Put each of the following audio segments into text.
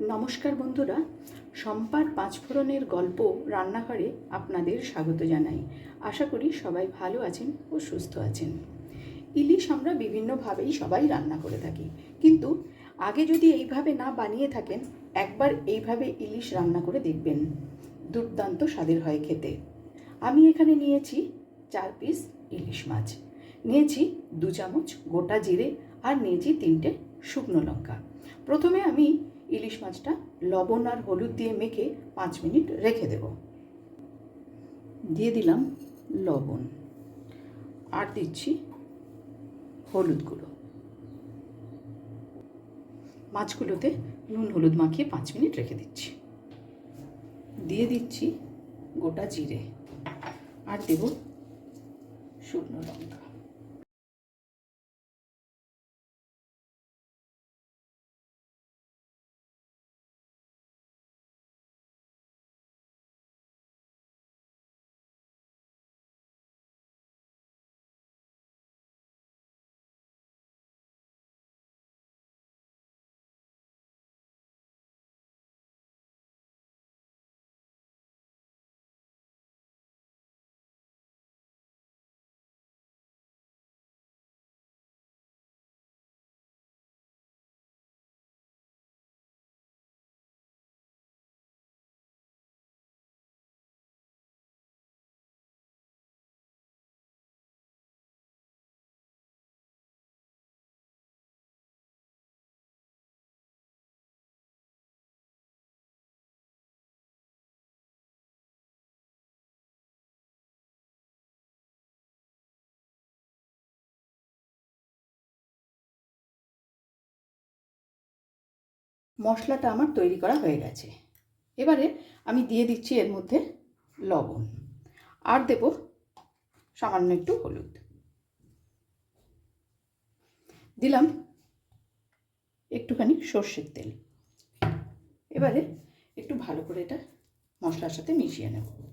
নমস্কার বন্ধুরা, সম্পার পাঁচফোড়নের গল্প রান্নাঘরে আপনাদের স্বাগত জানাই। আশা করি সবাই ভালো আছেন ও সুস্থ আছেন। ইলিশ আমরা বিভিন্নভাবেই সবাই রান্না করে থাকি। কিন্তু আগে যদি এইভাবে না বানিয়ে থাকেন, একবার এইভাবে ইলিশ রান্না করে দেখবেন। দুর্দান্ত স্বাদের হয় খেতে। আমি এখানে নিয়েছি চার পিস ইলিশ মাছ। নিয়েছি দু চামচ গোটা জিরে আর নিয়েছি তিনটে শুকনো লঙ্কা। প্রথমে আমি ইলিশ মাছটা লবণ আর হলুদ দিয়ে মেখে পাঁচ মিনিট রেখে দেব। দিয়ে দিলাম লবণ। আর দিচ্ছি হলুদ গুঁড়ো। মাছগুলোতে নুন হলুদ মাখিয়ে পাঁচ মিনিট রেখে দিচ্ছি। দিয়ে দিচ্ছি গোটা জিরে। আর দেব শুকনো লঙ্কা। মশলাটা আমার তৈরি করা হয়ে গেছে। এবারে আমি দিয়ে দিচ্ছি এর মধ্যে লবণ। আর দেব সামান্য একটু হলুদ। দিলাম একটুখানি সর্ষের তেল। এবারে একটু ভালো করে এটা মশলার সাথে মিশিয়ে নেব।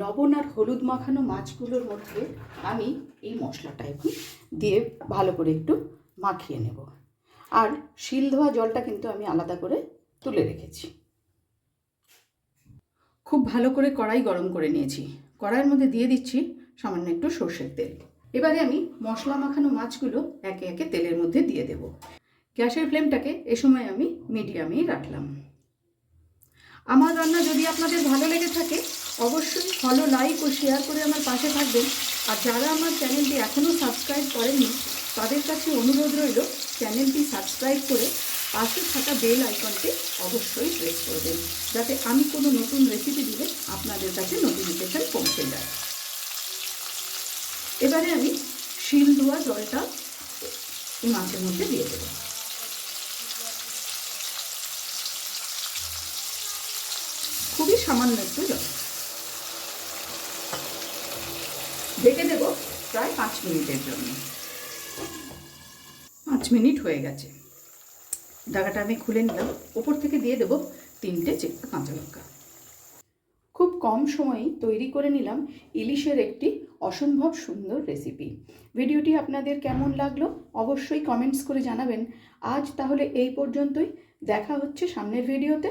লবণ আর হলুদ মাখানো মাছগুলোর মধ্যে আমি এই মশলাটা এখন দিয়ে ভালো করে একটু মাখিয়ে নেব। আর শিল ধোয়া জলটা কিন্তু আমি আলাদা করে তুলে রেখেছি। খুব ভালো করে কড়াই গরম করে নিয়েছি। কড়াইয়ের মধ্যে দিয়ে দিচ্ছি সামান্য একটু সর্ষের তেল। এবারে আমি মশলা মাখানো মাছগুলো একে একে তেলের মধ্যে দিয়ে দেব। গ্যাসের ফ্লেমটাকে এ সময় আমি মিডিয়ামেই রাখলাম। আমার রান্না যদি আপনাদের ভালো লেগে থাকে, অবশ্যই ফলো লাইক ও শেয়ার করে আমার পাশে থাকবেন। আর যারা আমার চ্যানেলটি এখনও সাবস্ক্রাইব করেননি, তাদের কাছে অনুরোধ রইল চ্যানেলটি সাবস্ক্রাইব করে পাশে থাকা বেল আইকনটি অবশ্যই প্রেস করবেন যাতে আমি কোনো নতুন রেসিপি দিলে আপনাদের কাছে নোটিফিকেশান পৌঁছে যায়। এবারে আমি শিল ধোয়া জলটা এই মাছের মধ্যে দিয়ে দেবো। সামান্য একটু জল। ঢেকে দেবো প্রায় পাঁচ মিনিটের জন্য। পাঁচ মিনিট হয়ে গেছে। ঢাকাটা আমি খুলে নিলাম। ওপর থেকে দিয়ে দেবো তিনটে চেপটা কাঁচা লঙ্কা। খুব কম সময়েই তৈরি করে নিলাম ইলিশের একটি অসম্ভব সুন্দর রেসিপি। ভিডিওটি আপনাদের কেমন লাগল অবশ্যই কমেন্টস করে জানাবেন। আজ তাহলে এই পর্যন্তই। দেখা হচ্ছে সামনের ভিডিওতে।